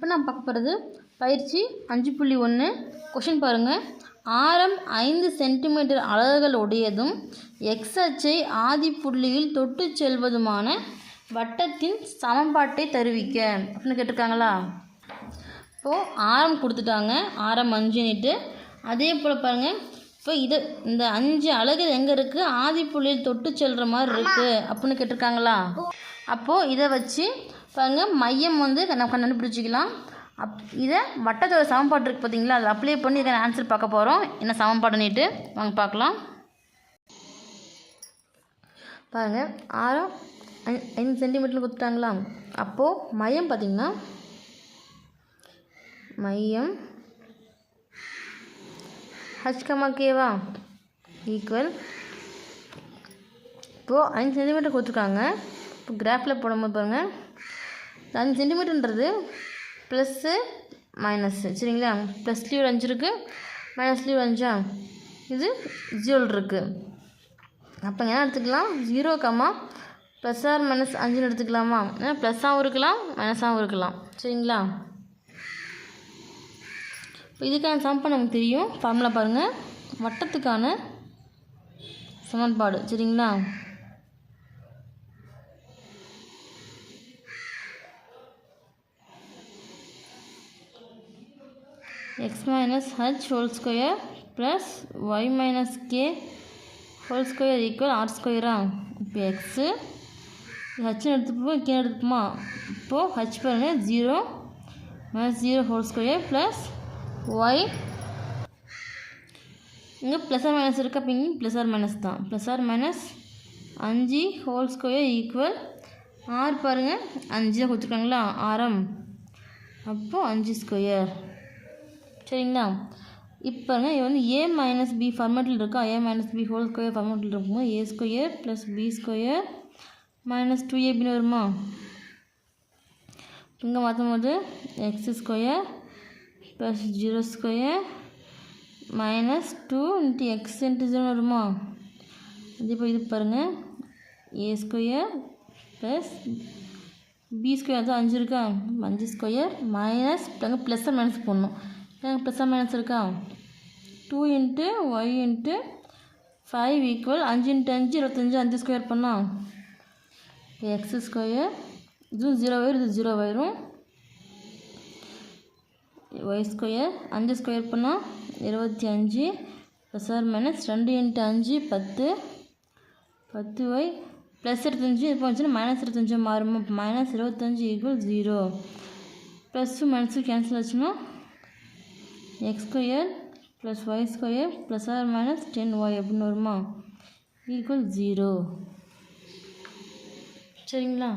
இப்போ நான் பார்க்க போகிறது பயிற்சி அஞ்சு புள்ளி ஒன்று. கொஷின் பாருங்கள் ஆரம் ஐந்து சென்டிமீட்டர் அலகுகள் உடையதும் எக்ஸ் அச்சை ஆதி புள்ளியில் தொட்டு செல்வதுமான வட்டத்தின் சமன்பாட்டை தருவிக்க. அப்படின்னு கேட்டிருக்காங்களா? இப்போது ஆரம் கொடுத்துட்டாங்க. ஆரம் அஞ்சுன்னுட்டு அதே போல் பாருங்கள் இப்போ இது இந்த அஞ்சு அலகு எங்கே இருக்குது ஆதி புள்ளியில் தொட்டு செல்கிற மாதிரி இருக்குது அப்படின்னு கேட்டிருக்காங்களா? அப்போது இதை வச்சு பாருங்கள் மையம் வந்து நம்ம கண்டுபிடிச்சிக்கலாம். அப் இதை வட்டத்தோட சமன்பாடு இருக்குது பார்த்தீங்களா அதில் அப்ளை பண்ணி இதை ஆன்சர் பார்க்க போகிறோம் என்ன சமன்பாடுன்னுட்டு வாங்க பார்க்கலாம். பாருங்கள் ஆரம் ஐந்து சென்டிமீட்டர் கொடுத்துட்டாங்களா அப்போது மையம் பார்த்திங்கன்னா மையம் ஹச்கமா கேவா ஈக்குவல் இப்போது அஞ்சு சென்டிமீட்டர் கொடுத்துருக்காங்க இப்போ கிராஃபில் போடும்போது பாருங்கள் அஞ்சு சென்டிமீட்டர்ன்றது ப்ளஸ்ஸு மைனஸ்ஸு சரிங்களா? ப்ளஸ்லேயும் ஒரு அஞ்சு இருக்குது மைனஸ்லேயும் அஞ்சா? இது ஜீரோல் இருக்குது அப்போ என்ன எடுத்துக்கலாம்? Zero comma plus or minus அஞ்சுன்னு எடுத்துக்கலாமா? ஏன்னா ப்ளஸ்ஸாகவும் இருக்கலாம் மைனஸாகவும் இருக்கலாம். சரிங்களா? இப்போ இதுக்கான சமன்பாடு நமக்கு தெரியும். ஃபார்முலா பாருங்கள் வட்டத்துக்கான சமன்பாடு. சரிங்களா? X minus H whole square plus Y minus K whole square equal R ஸ்கொயரா இப்போ எக்ஸு ஹச்னு எடுத்துப்போம் கே எடுத்துப்போமா? இப்போது ஹச் பாருங்கள் zero minus zero whole square plus Y இங்கே ப்ளஸ் ஆர் மைனஸ் இருக்கு? அப்போ இங்கே ப்ளஸ் ஆர் மைனஸ் தான். ப்ளஸ் ஆர் மைனஸ் அஞ்சு ஹோல் ஸ்கொயர் ஈக்குவல் ஆறு பாருங்கள் அஞ்சு தான் கொடுத்துருக்காங்களா? ஆரம். அப்போது அஞ்சு ஸ்கொயர் சரிங்களா? இப்போ இது வந்து ஏ மைனஸ் பி ஃபார்மேட்டில் இருக்கா? A minus B whole square ஃபார்மேட்டில் இருக்கும்போது A square plus B square minus two ஏபின்னு வருமா? இங்கே மாற்றும் போது X square plus zero square minus two into X into zero வருமா? அதே போய் இது பாருங்கள் A square plus B square அதுவும் அஞ்சு இருக்கா? அஞ்சு ஸ்கொயர் மைனஸ் ப்ளஸ் மைனஸ் போடணும். ஏங்க மைனஸ் இருக்கா two into Y into five equal அஞ்சு இன்ட்டு அஞ்சு இருபத்தஞ்சு அஞ்சு ஸ்கொயர் பண்ணால் எக்ஸ் ஸ்கொயர் இதுவும் ஜீரோ வயிறு இது ஜீரோ வயிறும் ஒய் ஸ்கொயர் அஞ்சு ஸ்கொயர் பண்ணால் இருபத்தி அஞ்சு ப்ளஸ் ஆர் மைனஸ் ரெண்டு இன்ட்டு அஞ்சு பத்து. பத்து ஒய் ப்ளஸ் இருபத்தஞ்சி இப்போ வந்துச்சுன்னா மைனஸ் இருபத்தஞ்சு மாறும்? மைனஸ் இருபத்தஞ்சி ஈக்குவல் ஜீரோ ப்ளஸ்ஸும் மைனஸும் கேன்சல் ஆச்சுன்னா? X square plus Y square plus or minus ten Y அப்படின்னு வருமா? ஈக்குவல் ஜீரோ சரிங்களா?